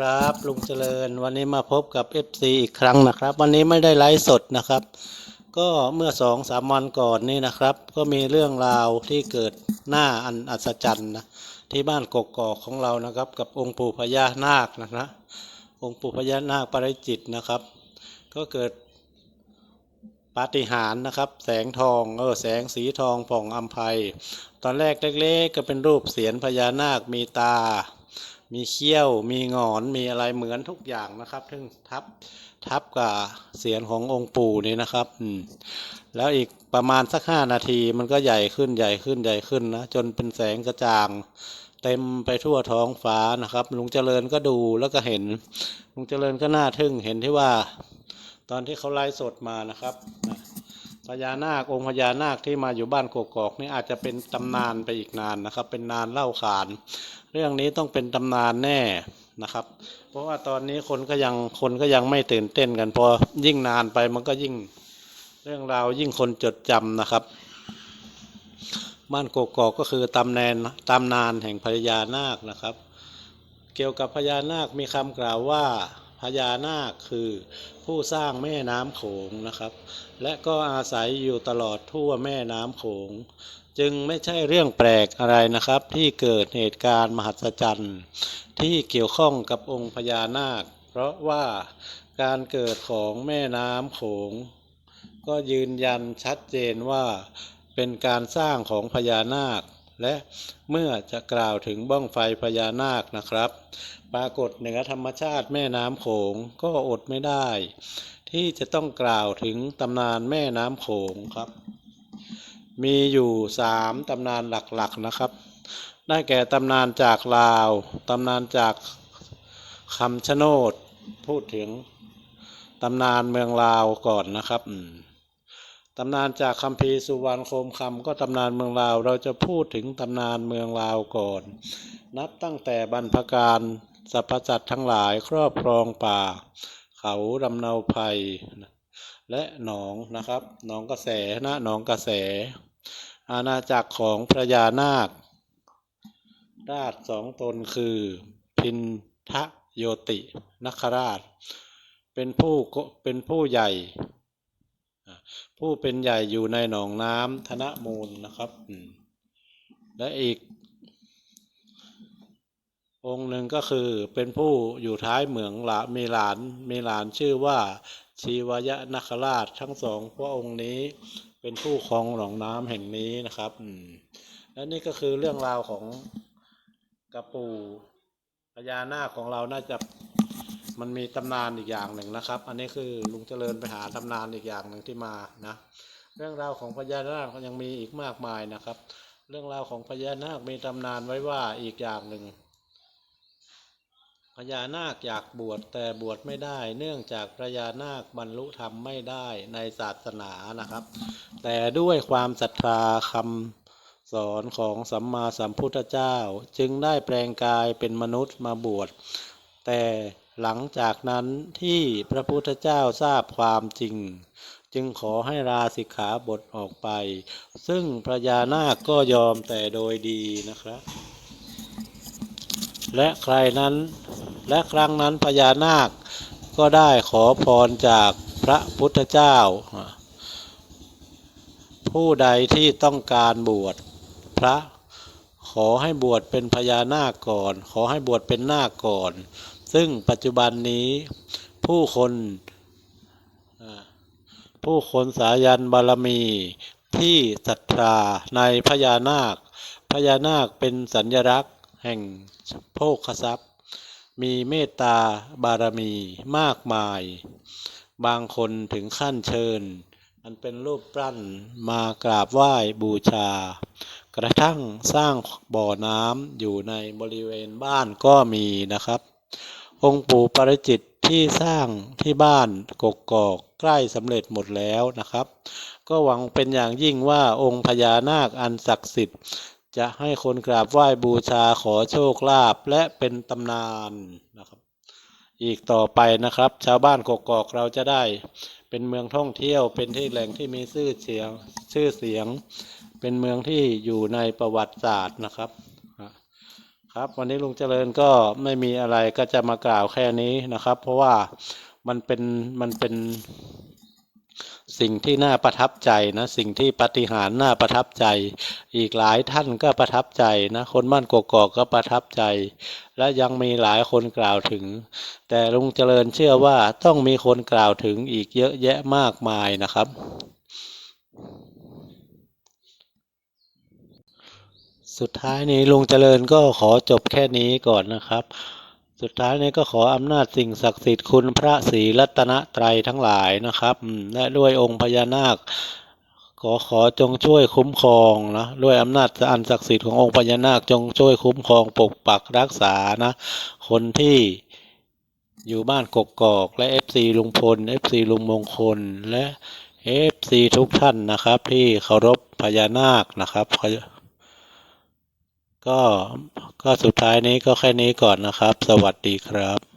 ครับลุงเจริญวันนี้มาพบกับ FC อีกครั้งนะครับ วันนี้ไม่ได้ไลฟ์สดนะครับ ก็เมื่อสองสามวันก่อนนี่นะครับ ก็มีเรื่องราวที่เกิดหน้าอันอัศจรรย์นะที่บ้านกกอกของเรานะครับ กับองค์ปู่พญานาคนะนะองค์ปู่พญานาคปริจิตนะครับ ก็เกิดปาฏิหาริย์นะครับ แสงทองเออแสงสีทองผ่องอัมภัย ตอนแรกเล็กๆก็เป็นรูปเสียนพญานาคมีตา มีเขี้ยว มีงอน มีอะไรเหมือนทุกอย่างนะครับซึ่งทับทับกับเสียนขององค์ปู่นี่นะครับ อืม แล้วอีกประมาณสักห้านาทีมันก็ใหญ่ขึ้นใหญ่ขึ้นใหญ่ขึ้นนะ จนเป็นแสงกระจ่าง เต็มไปทั่วท้องฟ้านะครับ ลุงเจริญก็ดูแล้วก็เห็น ลุงเจริญก็น่าทึ่งเห็นที่ว่า ตอนที่เขาไลฟ์สดมานะครับ พญานาคองค์พญานาคที่มาอยู่บ้านกกอกนี่อาจจะเป็นตำนานไปอีกนานนะครับ เป็นนานเล่าขาน เรื่องนี้ต้องเป็นตำนานแน่นะครับ เพราะว่าตอนนี้คนก็ยังคนก็ยังไม่ตื่นเต้นกันพอยิ่งนานไปมันก็ยิ่งเรื่องราวยิ่งคนจดจำนะครับ บ้านกกอกก็คือตำแนนตำนานแห่งพญานาคนะครับ เกี่ยวกับพญานาคมีคำกล่าวว่า พญานาคคือผู้สร้างแม่น้ำโขงนะครับ และก็อาศัยอยู่ตลอดทั่วแม่น้ำโขง จึงไม่ใช่เรื่องแปลกอะไรนะครับ ที่เกิดเหตุการณ์มหัศจรรย์ ที่เกี่ยวข้องกับองค์พญานาค เพราะว่าการเกิดของแม่น้ำโขง ก็ยืนยันชัดเจนว่าเป็นการสร้างของพญานาค และเมื่อจะกล่าวถึงบ้องไฟพญานาคนะครับ ปรากฏเหนือธรรมชาติแม่น้ำโขงก็อดไม่ได้ ที่จะต้องกล่าวถึงตำนานแม่น้ำโขงครับ มีอยู่สามตำนานหลักๆนะครับ ได้แก่ตำนานจากลาวตำนานจากคำชะโนดพูดถึงตำนานเมืองลาวก่อนนะครับอืม ตำนานจากคัมภีร์สุวรรณโคมคำก็ตำนานเมืองลาว เราจะพูดถึงตำนานเมืองลาวก่อน นับตั้งแต่บรรพการสรรพสัตว์ทั้งหลายครอบครองป่า เขาดำเนาภัย และหนองนะครับหนองกระแสนะหนองกระแส อาณาจักรของพระยานาค ราชสองตนคือพินทะโยตินคราช เป็นผู้เป็นผู้ใหญ่ ผู้เป็นใหญ่อยู่ในหนองน้ำธนมูลนะครับและอีก องค์หนึ่งก็คือเป็นผู้อยู่ท้ายเหมืองหลามีหลานมีหลานชื่อว่าชีวยะนคราชทั้งสองพระองค์นี้เป็นผู้ครองหนองน้ำแห่งนี้นะครับและนี่ก็คือเรื่องราวของกระปูพญานาคของเราน่าจะ มันมีตำนานอีกอย่างหนึ่งนะครับ อันนี้คือลุงเจริญไปหาตำนานอีกอย่างหนึ่งที่มานะ เรื่องราวของพญานาคยังมีอีกมากมายนะครับ เรื่องราวของพญานาคมีตำนานไว้ว่าอีกอย่างหนึ่งพญานาคอยากบวชแต่บวชไม่ได้ เนื่องจากพญานาคบรรลุธรรมไม่ได้ในศาสนานะครับ แต่ด้วยความศรัทธาคำสอนของสัมมาสัมพุทธเจ้า จึงได้แปลงกายเป็นมนุษย์มาบวชแต่ หลังจากนั้นที่พระพุทธเจ้าทราบความจริง จึงขอให้ลาสิกขาบทออกไป ซึ่งพญานาคก็ยอมแต่โดยดีนะครับ และใครนั้นและครั้งนั้นพญานาคก็ได้ขอพรจากพระพุทธเจ้า ผู้ใดที่ต้องการบวชพระขอให้บวชเป็นพญานาคก่อน ขอให้บวชเป็นนาคก่อน ซึ่งปัจจุบันนี้ผู้คนผู้คนสายันบารมีที่ศรัทธาในพญานาค พญานาคเป็นสัญลักษณ์แห่งโภคทรัพย์ มีเมตตาบารมีมากมาย บางคนถึงขั้นเชิญ อันเป็นรูปปั้นมากราบไหว้บูชา กระทั่งสร้างบ่อน้ำอยู่ในบริเวณบ้านก็มีนะครับ องค์ปู่ปริจิตที่สร้างที่บ้านกกกอกใกล้สำเร็จหมดแล้วนะครับ ก็หวังเป็นอย่างยิ่งว่าองค์พญานาคอันศักดิ์สิทธิ์ จะให้คนกราบไหว้บูชาขอโชคลาภและเป็นตำนานนะครับ อีกต่อไปนะครับ ชาวบ้านกกอกเราจะได้ เป็นเมืองท่องเที่ยวเป็นที่แหล่งที่มีชื่อเสียงชื่อเสียง เป็นเมืองที่อยู่ในประวัติศาสตร์นะครับ ครับวันนี้ลุงเจริญก็ไม่มีอะไรก็จะมากล่าวแค่นี้นะครับ เพราะว่ามันเป็นมันเป็นสิ่งที่น่าประทับใจนะสิ่งที่ปฏิหารน่าประทับใจ อีกหลายท่านก็ประทับใจนะคนบ้านกกอกก็ประทับใจ และยังมีหลายคนกล่าวถึง แต่ลุงเจริญเชื่อว่าต้องมีคนกล่าวถึงอีกเยอะแยะมากมายนะครับ สุดท้ายนี้ลุงเจริญก็ขอจบแค่นี้ก่อนนะครับ สุดท้ายนี้ก็ขออำนาจสิ่งศักดิ์สิทธิ์คุณพระศรีรัตนตรัยทั้งหลายนะครับ และด้วยองค์พญานาค ขอขอจงช่วยคุ้มครองนะด้วยอำนาจอันศักดิ์สิทธิ์ขององค์พญานาคจงช่วยคุ้มครองปกปักรักษานะ คนที่อยู่บ้านกกอกและเอฟซีลุงพลเอฟซีลุงมงคลและเอฟซีทุกท่านนะครับ ที่เคารพพญานาคนะครับ ก็ก็สุดท้ายนี้ก็แค่นี้ก่อนนะครับ สวัสดีครับ